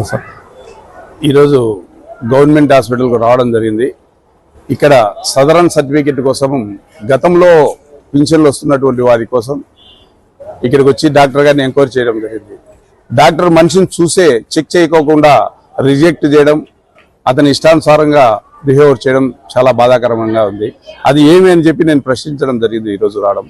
Sir ఈరోజు government హాస్పిటల్కు రావడం జరిగింది. ఇక్కడ సదరన్ సర్టిఫికెట్ కోసం గతంలో పింఛన్లు వస్తున్నటువంటి వారి కోసం ఇక్కడికి వచ్చి డాక్టర్ గారిని ఎంక్వైరీ చేయడం జరిగింది. డాక్టర్ మనిషిని చూసే చెక్ చేయకోకుండా రిజెక్ట్ చేయడం అతని ఇష్టానుసారంగా బిహేవర్ చేయడం చాలా బాధాకరంగా ఉంది. అది ఏమి అని చెప్పి నేను ప్రశ్నించడం జరిగింది ఈరోజు రావడం.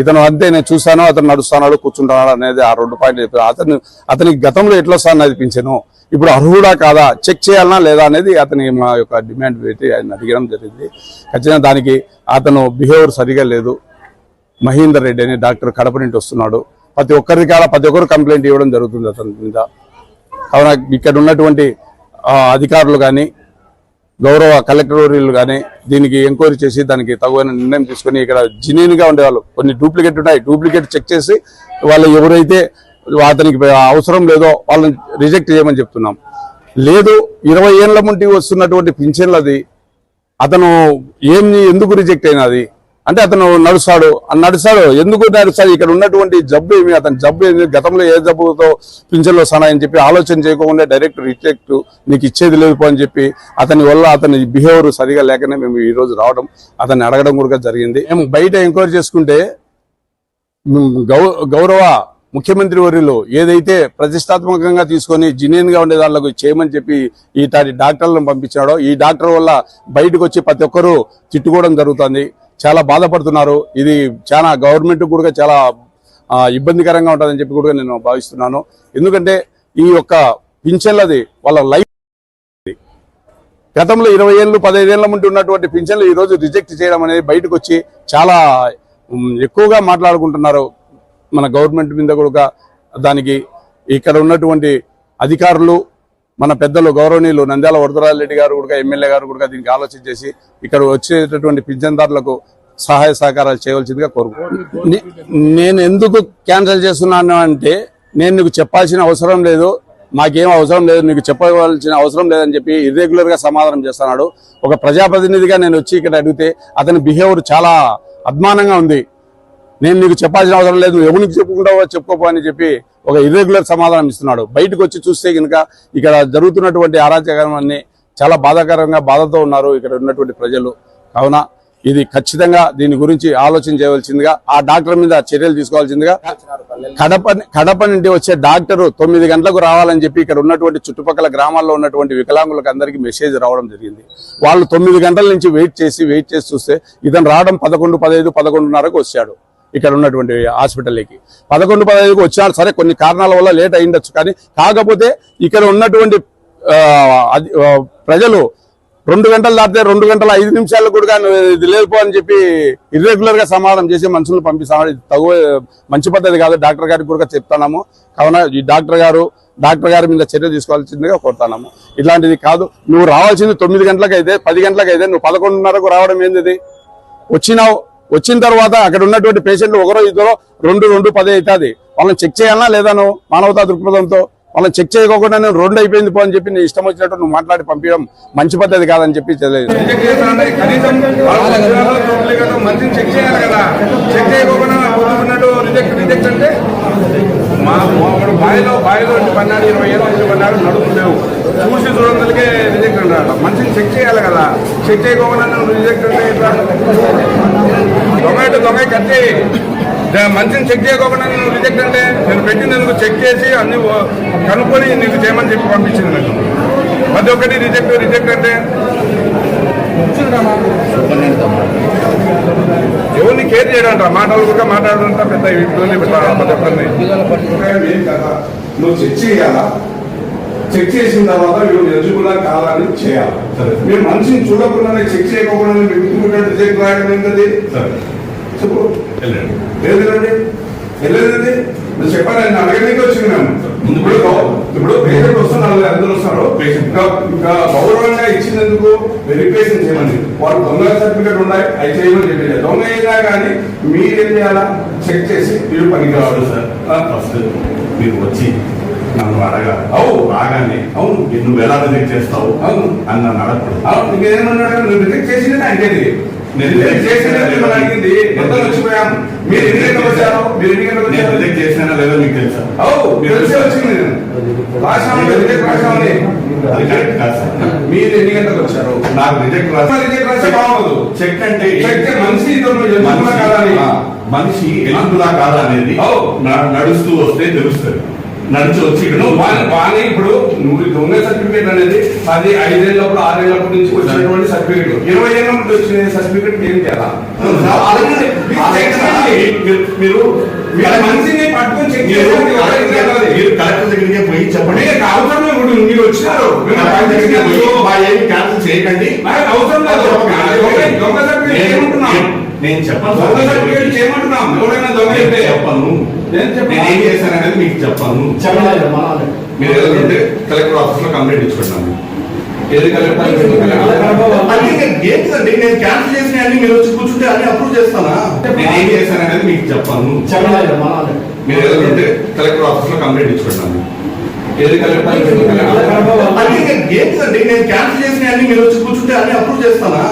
ఇతను అంతే నేను చూశాను అతను నడుస్తున్నాడు కూర్చుంటున్నాడు అనేది ఆ రెండు పాయింట్లు చెప్పాను అతను అతనికి గతంలో ఎట్లా వస్తాను అనిపించాను? ఇప్పుడు అర్హుడా కాదా? చెక్ చేయాలనా లేదా అనేది అతని మా యొక్క డిమాండ్ పెట్టి ఆయన అడిగడం జరిగింది. ఖచ్చితంగా దానికి అతను బిహేవియర్ సరిగా లేదు. మహేందర్ రెడ్డి అనే డాక్టర్ కడప నుండి వస్తున్నాడు. ప్రతి ఒక్కరి కాడ ప్రతి ఒక్కరు కంప్లైంట్ ఇవ్వడం జరుగుతుంది అతని మీద. కావున ఇక్కడ ఉన్నటువంటి అధికారులు కానీ గౌరవ కలెక్టరీలు కానీ దీనికి ఎంక్వైరీ చేసి దానికి తగువైన నిర్ణయం తీసుకొని ఇక్కడ genuine గా ఉండేవాళ్ళు. కొన్ని డూప్లికేట్ ఉన్నాయి. డూప్లికేట్ చెక్ చేసి వాళ్ళు ఎవరైతే అతనికి అవసరం లేదో వాళ్ళని రిజెక్ట్ చేయమని చెప్తున్నాం. లేదు ఇరవై ఏళ్ళ ముంటి వస్తున్నటువంటి పింఛన్లది అతను ఏం ఎందుకు రిజెక్ట్ అయినది? అంటే అతను నడుస్తాడు. నడుస్తాడు. ఎందుకు నడుస్తాడు? ఇక్కడ ఉన్నటువంటి జబ్బు ఏమి? అతని జబ్బు ఏమి గతంలో ఏ జబ్బుతో పింఛన్లు వస్తానని చెప్పి ఆలోచన చేయకుండా డైరెక్ట్ రిజెక్ట్ నీకు ఇచ్చేది లేదు అని చెప్పి అతని వల్ల అతని బిహేవియర్ సరిగా లేకనే మేము ఈ రోజు రావడం అతన్ని అడగడం కూడా జరిగింది. మేము బయట ఎంక్వైరీ చేసుకుంటే గౌరవ ముఖ్యమంత్రి వర్యులు ఏదైతే ప్రతిష్టాత్మకంగా తీసుకొని జినేన్గా ఉండే దాంట్లో చేయమని చెప్పి ఈ తాటి డాక్టర్లను పంపించాడో ఈ డాక్టర్ వల్ల బయటకు వచ్చి ప్రతి ఒక్కరూ తిట్టుకోవడం జరుగుతుంది. చాలా బాధపడుతున్నారు. ఇది చాలా గవర్నమెంట్ కూడా చాలా ఇబ్బందికరంగా ఉంటుందని చెప్పి కూడా నేను భావిస్తున్నాను. ఎందుకంటే ఈ యొక్క పింఛన్లది వాళ్ళ లైఫ్ గతంలో ఇరవై ఏళ్ళు పదహైదేళ్ళ ముందు ఉన్నటువంటి పింఛన్లు ఈరోజు రిజెక్ట్ చేయడం అనేది బయటకు వచ్చి చాలా ఎక్కువగా మాట్లాడుకుంటున్నారు మన గవర్నమెంట్ మీద కూడా. దానికి ఇక్కడ ఉన్నటువంటి అధికారులు మన పెద్దలు గౌరవనీయులు నంద్యాల వరదరాజరెడ్డి గారు కూడా ఎమ్మెల్యే గారు కూడా దీనికి ఆలోచన చేసి ఇక్కడ వచ్చేటటువంటి పింఛన్దారులకు సహాయ సహకారాలు చేయవలసిందిగా కోరుకుంటున్నాను. నేను ఎందుకు క్యాన్సిల్ చేస్తున్నాను అంటే నేను నీకు చెప్పాల్సిన అవసరం లేదు మాకేం అవసరం లేదు నీకు చెప్పవలసిన అవసరం లేదని చెప్పి ఇర్రెగ్యులర్గా సమాధానం చేస్తున్నాడు. ఒక ప్రజాప్రతినిధిగా నేను వచ్చి ఇక్కడ అడిగితే అతని బిహేవియర్ చాలా అద్మానంగా ఉంది. నేను నీకు చెప్పాల్సిన అవసరం లేదు నువ్వు ఎవరికి చెప్పుకుంటావో చెప్పుకోపో అని చెప్పి ఒక ఇర్రెగ్యులర్ సమాధానం ఇస్తున్నాడు. బయటకు వచ్చి చూస్తే కనుక ఇక్కడ జరుగుతున్నటువంటి అరాచకాన్ని చాలా బాధాకరంగా బాధతో ఉన్నారు ఇక్కడ ఉన్నటువంటి ప్రజలు. కావున ఇది ఖచ్చితంగా దీని గురించి ఆలోచన చేయవలసిందిగా ఆ డాక్టర్ మీద చర్యలు తీసుకోవాల్సిందిగా కడప కడప నుండి వచ్చే డాక్టర్ తొమ్మిది గంటలకు రావాలని చెప్పి ఇక్కడ ఉన్నటువంటి చుట్టుపక్కల గ్రామాల్లో ఉన్నటువంటి వికలాంగులకు అందరికీ మెసేజ్ రావడం జరిగింది. వాళ్ళు తొమ్మిది గంటల నుంచి వెయిట్ చేసి వెయిట్ చేసి చూస్తే ఇతను రావడం పదకొండు పదహైదు పదకొండున్నరకు వచ్చాడు. ఇక్కడ ఉన్నటువంటి హాస్పిటల్కి పదకొండు పదహైదుకు వచ్చాడు సరే కొన్ని కారణాల వల్ల లేట్ అయిండొచ్చు కానీ కాకపోతే ఇక్కడ ఉన్నటువంటి అది- ప్రజలు రెండు గంటలు దాటితే రెండు గంటల ఐదు నిమిషాలు కూడా నువ్వు ఇది లేదుపో అని చెప్పి ఇర్రెగ్యులర్గా సమాధానం చేసి మనుషులను పంపిస్తామని ఇది తగు మంచి పద్ధతి కాదు. డాక్టర్ గారికి కూడా చెప్తున్నాము. కావున ఈ డాక్టర్ గారు డాక్టర్ గారి మీద చర్య తీసుకోవాల్సిందిగా కోరుతున్నాము. ఇట్లాంటిది కాదు. నువ్వు రావాల్సింది తొమ్మిది గంటలకు అయితే పది గంటలకు అయితే నువ్వు పదకొండున్నరకు రావడం ఏంది వచ్చినావు వచ్చిన తర్వాత అక్కడ ఉన్నటువంటి పేషెంట్లు ఒకరో ఇద్దరో రెండు రెండు పది అవుతుంది. వాళ్ళని చెక్ చేయాలన్నా లేదా మానవతా దృక్పథంతో వాళ్ళని చెక్ చేయకోకుండా నేను రెండు అయిపోయింది పో అని చెప్పి నేను ఇష్టం వచ్చినట్టు నువ్వు మాట్లాడి పంపించడం మంచి పద్ధతి కాదని చెప్పి తెలియదు. చెక్ చెక్ చేయాలి కదా. చెక్ చేయకుండా మా ఒకడు బాయిలో బాయిలో నుంచి పన్నాడు ఇరవై ఏళ్ళ నుంచి పన్నాడు నడుము లేవు చూసి చూడందుకే రిజెక్ట్ అంటాడు మంచిని చెక్ చేయాలి కదా. చెక్ చేయకుండా నువ్వు రిజెక్ట్ అంటే ఎట్లా? దొంగ దొంగ కట్టి మంచిని చెక్ చేయకుండా నువ్వు రిజెక్ట్ అంటే నేను పెట్టింది పెట్టినందుకు చెక్ చేసి అన్ని కనుక్కొని నీకు చేయమని చెప్పి పంపించింది నాకు. ప్రతి ఒక్కటి రిజెక్ట్ రిజెక్ట్ అంటే. కేర్ చేయడంట. మాటలు కూడా మాట్లాడంట పెద్ద ఇబ్బంది పెట్టాలి నువ్వు చెక్ చేయాలా? చెక్ చేసిన తర్వాత వీళ్ళు ఎలిజిబుల్ కాదని చేయాలి? సరే. మీరు మనిషిని చూడకుండానే చెక్ చేయకుండా మీకు రిజెక్ట్ రాయడం ఏంటది? సరే. చెప్పు. లేదు నువ్వు చెప్పాను నేను అడగడానికి వచ్చింది మేము ఇప్పుడు ఇప్పుడు వస్తున్నారు Patient. ఇంకా ఇంకా గౌరవంగా ఇచ్చినందుకు వెరిఫికేషన్ చేయమని. వాళ్ళు దొంగ సర్టిఫికేట్ ఉన్నాయి అవి చేయమని చెప్పి దొంగ అయినా కానీ మీరు చేయాలా? చెక్ చేసి మీరు పనికి రావాలి సార్ ఫస్ట్ మీరు వచ్చి నన్ను అడగాలి. అవు. రాగానే అవును. నువ్వు ఎలా రిజెక్ట్ చేస్తావు? అవును. అని నన్ను అడగకూడదు అవును ఇంకేమన్నాడు నువ్వు రిజెక్ట్ చేసిందే అడిగేది నేను రిజెక్ట్ చేసిందే మిమ్మల్ని అడిగింది. మొత్తం వచ్చిపోయాం మీరు ఎన్ని గంటలకు వచ్చారు? మీరు ఎన్ని గంటలకు నేను వచ్చారు? చేసినా లేదో మీకు తెలుసా? తెలిసి వచ్చింది రిజెక్ట్ రాశామని అది కరెక్ట్ కాదు సార్ మీరు ఎన్ని గంటలకు వచ్చారు? నాకు రిజెక్ట్ రాసి రిజెక్ట్ రాస్తే బాగోదు. చెక్ అంటే చెక్ మనిషి ఇతను ఎదుర్కొన్నా కదా అని. ఆ, మనిషి ఎలుగుతుందా కాదా అనేది నడుస్తూ వస్తే తెలుస్తుంది. నడిచి వచ్చి ఇక్కడ వాని ఇప్పుడు నువ్వు దొంగ సర్టిఫికేట్ అనేది అది ఐదేళ్ళప్పుడు ఆరేళ్ళప్పటి నుంచి వచ్చినటువంటి సర్టిఫికేట్. ఇరవై ఏళ్ళ నుండి వచ్చిన సర్టిఫికేట్ ఏం చేయాలా. మీరు- మీరు కలెక్టర్ దగ్గరికి పోయి చెప్పండి. అవసరం ఇప్పుడు మీరు వచ్చినారు. ఏమి క్యాన్సిల్ చేయకండి. అవసరం నేను- చెప్పను. చెప్పను. నేను ఏం చేశాననేది మీకు చెప్పను. మీరు ఏదంటే కలెక్టర్ ఆఫీస్లో కంప్లైంట్ ఇచ్చుకున్నాను ఏది కలెక్టర్ అది ఏంటిదండి నేను క్యాన్సిల్ చేసిన అన్ని మీరు వచ్చి కూర్చుంటే అన్ని అప్రూవ్ చేస్తానా? నేను ఏం చేశాననేది మీకు చెప్పను మీరు ఏదంటే కలెక్టర్ ఆఫీస్లో కంప్లైంట్ ఇచ్చుకున్నాను ఏది కలెక్టర్ అది ఏంటిదండి నేను క్యాన్సిల్ చేసిన అన్ని మీరు వచ్చి కూర్చుంటే అన్ని అప్రూవ్ చేస్తానా?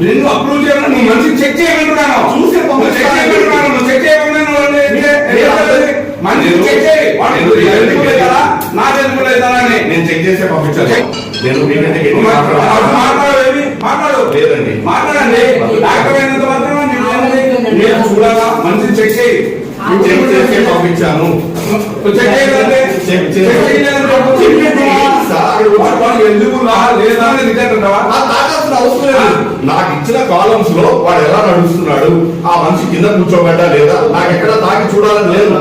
నిన్ను అప్రూవ్ చేయాలని నువ్వు మంచి చెక్ చేయమంటున్నాను చూసే చెక్ చేయమంటున్నాను చెక్ చేయకుండా మంచి చెక్ చేయి. వాడు ఎందుకు లేదారా నా ఎందుకు లేదారా అని. నేను చెక్ చేసే పంపించాను నేను మీకంటే మాట్లాడాను. మాట్లాడు. లేదండి. మాట్లాడండి. డాక్టర్ అయినంత మాత్రం? మీరు చూడాలా? మంచి చెక్ చేయి. చెక్ చేసి పంపించాను. చెక్ చేయగలంటే చెక్ వాడు ఎందుకు లేదు నాకు ఇచ్చిన కాలమ్స్లో వాడు ఎలా నడుస్తున్నాడు? ఆ మనిషి కింద కూర్చోబడ్డా లేదా? నాకు ఎక్కడ తాకి చూడాలని లేదు.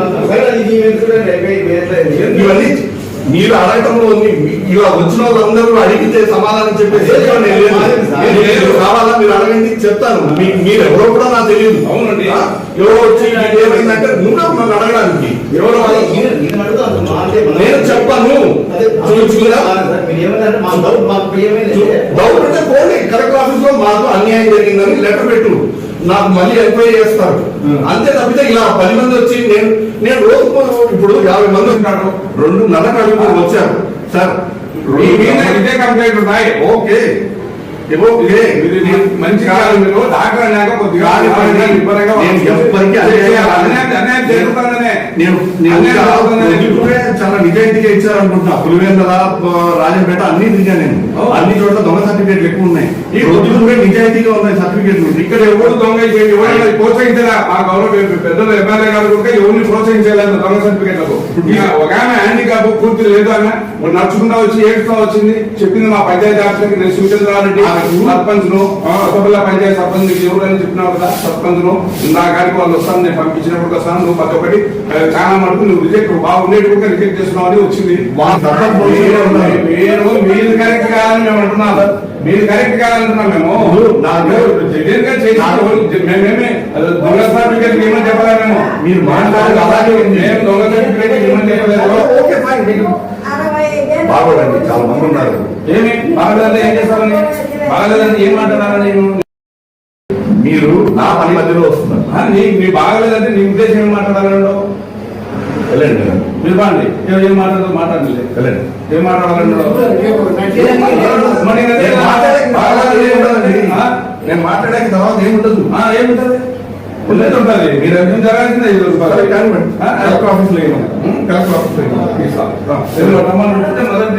ఇవన్నీ మీరు అడగటంలో ఉంది. మీ- ఇలా వచ్చిన వాళ్ళందరూ అడిగితే సమాధానం చెప్పేసి నేను. కావాలా మీరు అడగండి చెప్తాను. మీరు ఎవరో కూడా నాకు తెలియదు. అవునండి. ఎవరో వచ్చి "ఇది ఏమైందంటే నువ్వే నన్ను అడగడానికి. ఎవరో నేను చెప్పను. డౌట్ పోండి. కలెక్టర్ ఆఫీస్లో మాకు అన్యాయం జరిగిందని లెటర్ పెట్టు. నాకు మళ్ళీ ఎంక్వైరీ చేస్తారు. అంతే తప్పితే ఇలా పది మంది వచ్చి నేను నేను రోజు ఇప్పుడు యాభై మంది ఉంటాడు రెండు నెలలకు అడుగుతూ వచ్చారు. సార్ ఇదే కంప్లైంట్ ఉన్నాయి ఓకే. మంచి కాదు మీరు కొద్దిగా అన్యాయం నేను చాలా నిజాయితీగా ఇచ్చారనుకుంటున్నా. పులివెందల రాజంపేట అన్ని తిరిగా నేను. అన్ని చోట్ల దొంగ సర్టిఫికేట్లు ఎక్కువ ఉన్నాయి. ఈ రోజులు కూడా నిజాయితీగా ఉన్నాయి సర్టిఫికేట్లు. ఇక్కడ ఎవరు దొంగ ఎవరైనా ప్రోత్సహించరా మా గౌరవ పెద్దలు ఎమ్మెల్యే గారు కూడా ఎవరిని ప్రోత్సహించలేదు దొంగ సర్టిఫికెట్లకు. ఒక ఆమె హ్యాండిక్యాప్ పూర్తి లేదు ఆమె. నడుచుకుంటా వచ్చి ఏడుస్తూ వచ్చింది. చెప్పింది మా పంచాయతీ ఆఫీసర్కి నేను సూచనరారెడ్డి సర్పంచ్ను కొత్తపల్లి పంచాయతీ సర్పంచ్ నీకు ఎవరని చెప్పినావు కదా సర్పంచ్ను నా గారికి వాళ్ళు వస్తాను నేను పంపించినప్పుడు వస్తాను నువ్వు ఒక్కటి ఆ, చాలా మటుకు నువ్వు రిజెక్ట్ బాగుండేది కూడా రిజెక్ట్ చేస్తున్నావు అని వచ్చింది. మీరు మీరు కరెక్ట్ కాదని మేము అంటున్నాం మీరు కరెక్ట్ కాదంటున్నాం మేము. మేమేమి దొంగ సర్టిఫికేట్ ఏమని చెప్పలేదు మేము. మీరు మాట్లాడేది అలాగే. మేము దొంగ సర్టిఫికేట్ ఏమని చెప్పలేదు. ఓకే ఫైన్ బాగోదండి చాలా మంది ఉన్నారు. ఏమి? బాగలేదంటే ఏం చేస్తామని బాగలేదంటే ఏం మాట్లాడాలని నేను? మీరు నా పని మధ్యలో వస్తున్నారు. నీ నీ బాగలేదంటే నీ ఉద్దేశం ఏం మాట్లాడాలండో వెళ్ళండి. మీరు బాండి ఏం మాట్లాడదు మాట్లాడలే వెళ్ళండి. ఏం మాట్లాడాలండో నేను మాట్లాడే బాగలేదు ఏం ఉండదండి. ఆ? నేను మాట్లాడే తర్వాత ఏముండదు ఆ, ఏముంటది ఉన్నది ఉంటుంది మీరు ఏం జరగాల్సిందే ఆ, కలెక్టర్ ఆఫీస్లో ఏమన్నా కలెక్టర్ ఆఫీస్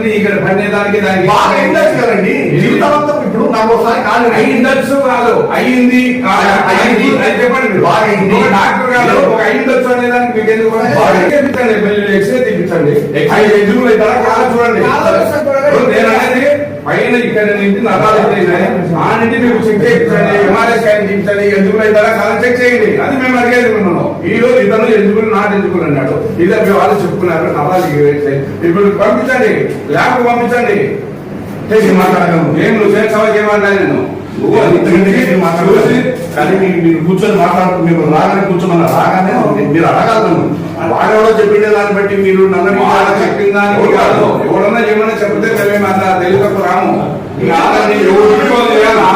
మొదటిది ఇక్కడ పనిచేయడానికి దానికి బాగా ఇండస్ట్రీ కదండి జీవితాంతం ఇప్పుడు నాకు ఒకసారి కాదు అయిండొచ్చు కాదు అయింది కాదు, అయింది అది చెప్పండి. బాగా అయింది. డాక్టర్ కాదు ఒక అయిండొచ్చు అనే దానికి మీకు ఎందుకు బాగా. తెప్పించండి ఎక్స్రే తెప్పించండి. ఐదు ఎదుగులు అవుతారా కాదు చూడండి నేను అనేది పైన ఇక్కడ నుంచి నరాలు ఎదురైనాయి ఆ నుండి మీకు చెక్ చేయించండి ఎంఆర్ఐ స్కాన్ చేయించండి ఎందుకు అవుతారా కాదు చెక్ చేయండి. అది మేము అడిగేది ఉన్నాను ఈ రోజు ఇతను ఎందుకులు నాట్ ఎందుకులు అన్నాడు. మీ వాళ్ళు చెప్పుకున్నారు నరాలు. ఇప్పుడు పంపించండి ల్యాబ్ పంపించండి. చేసి మాట్లాడగలను. ఏం నువ్వు చేస్తావా ఏమన్నా నేను? కానీ మీరు కూర్చొని మాట్లాడుతూ మీరు రాగానే కూర్చోమన్నారు రాగానే మీరు అడగాలి నన్ను. వాడెవడో చెప్పిండే దాన్ని బట్టి మీరు నన్ను మాట చెప్పిన దానికి కాదు. ఎవడన్నా ఏమన్నా చెప్తే మేమేమి అంత తెలియక రాము. ఇంకా అలాగే ఎవరు డ్యూటీ వాళ్ళు చేయాలా?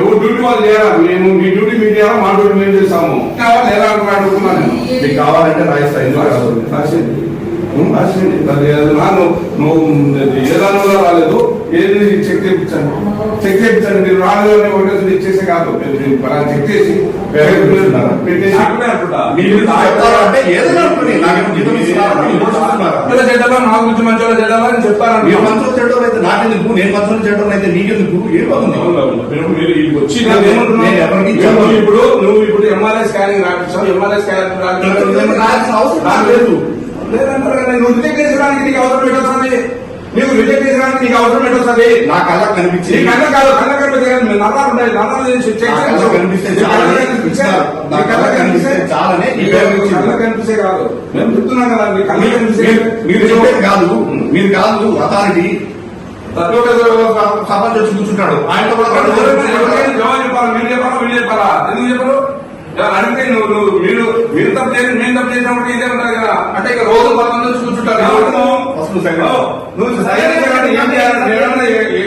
ఎవరు డ్యూటీ వాళ్ళు చేయాలా? మేము మీ డ్యూటీ మీరు చేయాలా? మా డ్యూటీ మేము చేస్తాము. కావాలి ఎలా అడుగుతున్నాను నేను మీకు కావాలంటే రాయిస్తా ఎందుకు కాదు రాసింది. రాసింది. నువ్వు దానిలో రాలేదు. ఏది చెక్ చేయించాను? చెక్ చేయించాను మీరు రాదు అని ఒకటి ఇచ్చేసి కాదు. మీరు మీరు పలానా చెక్ చేసి మీరు మీరు చెడ్డలో మా గురించి మంచి వాళ్ళు చెడ్డలో అని మీరు చెప్తారంటే మంచం చేయడం అయితే నాకెందుకు నేను అయితే నీకెందుకు? ఏం బాగుంది? మీరు మీరు వచ్చి. ఇప్పుడు నువ్వు ఇప్పుడు ఎంఆర్ఐ స్కానింగ్ రాపించావు ఎంఆర్ఐ స్కానింగ్ అవసరం లేదు. లేదంటారు అవసరం పెట్టొస్తుంది నీకు రిజెక్ట్ చేసడానికి నీకు అవసరం పెట్టొస్తుంది నా కళ్ళకు నీ కనిపించింది కళ్ళ కాదు కళ్ళ మీ నరాలు ఉన్నాయి నరాలు చేసి కనిపిస్తే. నా కనిపిస్తే చాలానే. కళ్ళ కనిపిస్తే కాదు. మేము చెప్తున్నాం కదా మీ కళ్ళ మీరు- కనిపిస్తే మీరు- మీరు చెప్పేది కాదు. మీరు కాదు అథారిటీ సభలు వచ్చి కూర్చుంటాడు. ఆయనతో కూడా ఎవరికైనా జవాబు చెప్పాలి? మీరు చెప్పాలా? వీళ్ళు చెప్పాలా? ఎందుకు చెప్పరు? ఇలా అడిగితే నువ్వు మీరు మీరు తప్పు చేసి మేము తప్పు చేసినప్పుడు ఇదే ఉంటారు కదా. అంటే ఇక రోజు వచ్చి కూర్చుంటారు.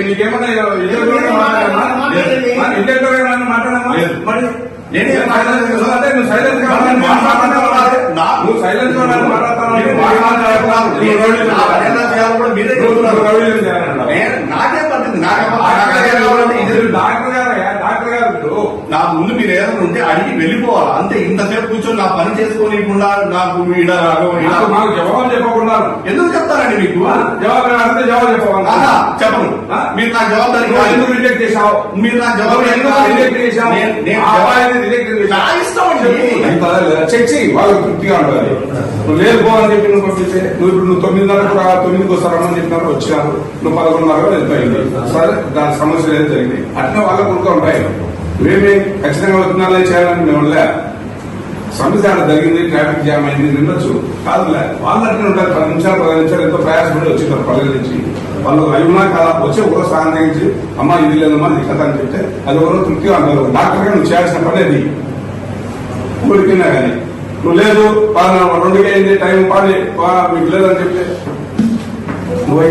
నీకేమన్నా ఇంటర్వ్యూలో మాట్లాడమా? మరి నువ్వు నేను మాట్లాడతావా? మీరు డాక్టర్ ముందు మీరు ఏదైనా ఉంటే అడిగి వెళ్ళిపోవాలి. అంతే ఇంతసేపు కూర్చొని నా పని చేసుకోనికుండా నాకు ఈడ నాకు జవాబు చెప్పకుండా ఎందుకు చెప్తారండి మీకు? జవాబు అడిగితే జవాబు చెప్పవాలి ఆహా, చెప్పను. మీరు నా నువ్వు ఎందుకు రిజెక్ట్ చేశావు? మీరు నా జవాబు ఎందుకు రిజెక్ట్ చేశావు? నేను- నేను ఆ అబ్బాయిని రిజెక్ట్ నా చేశావు? ఇష్టం అండి చెక్ చెయ్యి. వాళ్ళు తృప్తిగా ఉండాలి. నువ్వు లేదు పో అని చెప్పి నువ్వు పంపిస్తే నువ్వు ఇప్పుడు నువ్వు తొమ్మిదిన్నరకు రా తొమ్మిదికి వస్తారని చెప్పినారు వచ్చినారు. నువ్వు పదకొండున్నర వెళ్ళిపోయింది సరే దాని సమస్య ఏదో జరిగింది. అట్లా వాళ్ళ కొడుకు ఉంటాయి. మేమే ఖచ్చితంగా వచ్చినాలే చేయాలని మేము లే జరిగింది ట్రాఫిక్ జామ్ అయింది నిన్నొచ్చు కాదులే వాళ్ళు ఉంటారు పది నిమిషాలు పది నిమిషాలు ఎంతో ప్రయాసపడి వచ్చింటారు పల్లెల నుంచి. వాళ్ళు అయినా కాదా వచ్చి ఒకరో స్నానం చేయించి అమ్మా ఇది లేదమ్మా ఇది కథ అని చెప్తే అది ఒకరో తృప్తిగా అంటారు డాక్టర్గా నువ్వు చేయాల్సిన పని అది. ఊరికినా కానీ. నువ్వు లేదు రెండు అయింది టైం పాడి మీకు లేదని చెప్తే. నువ్వు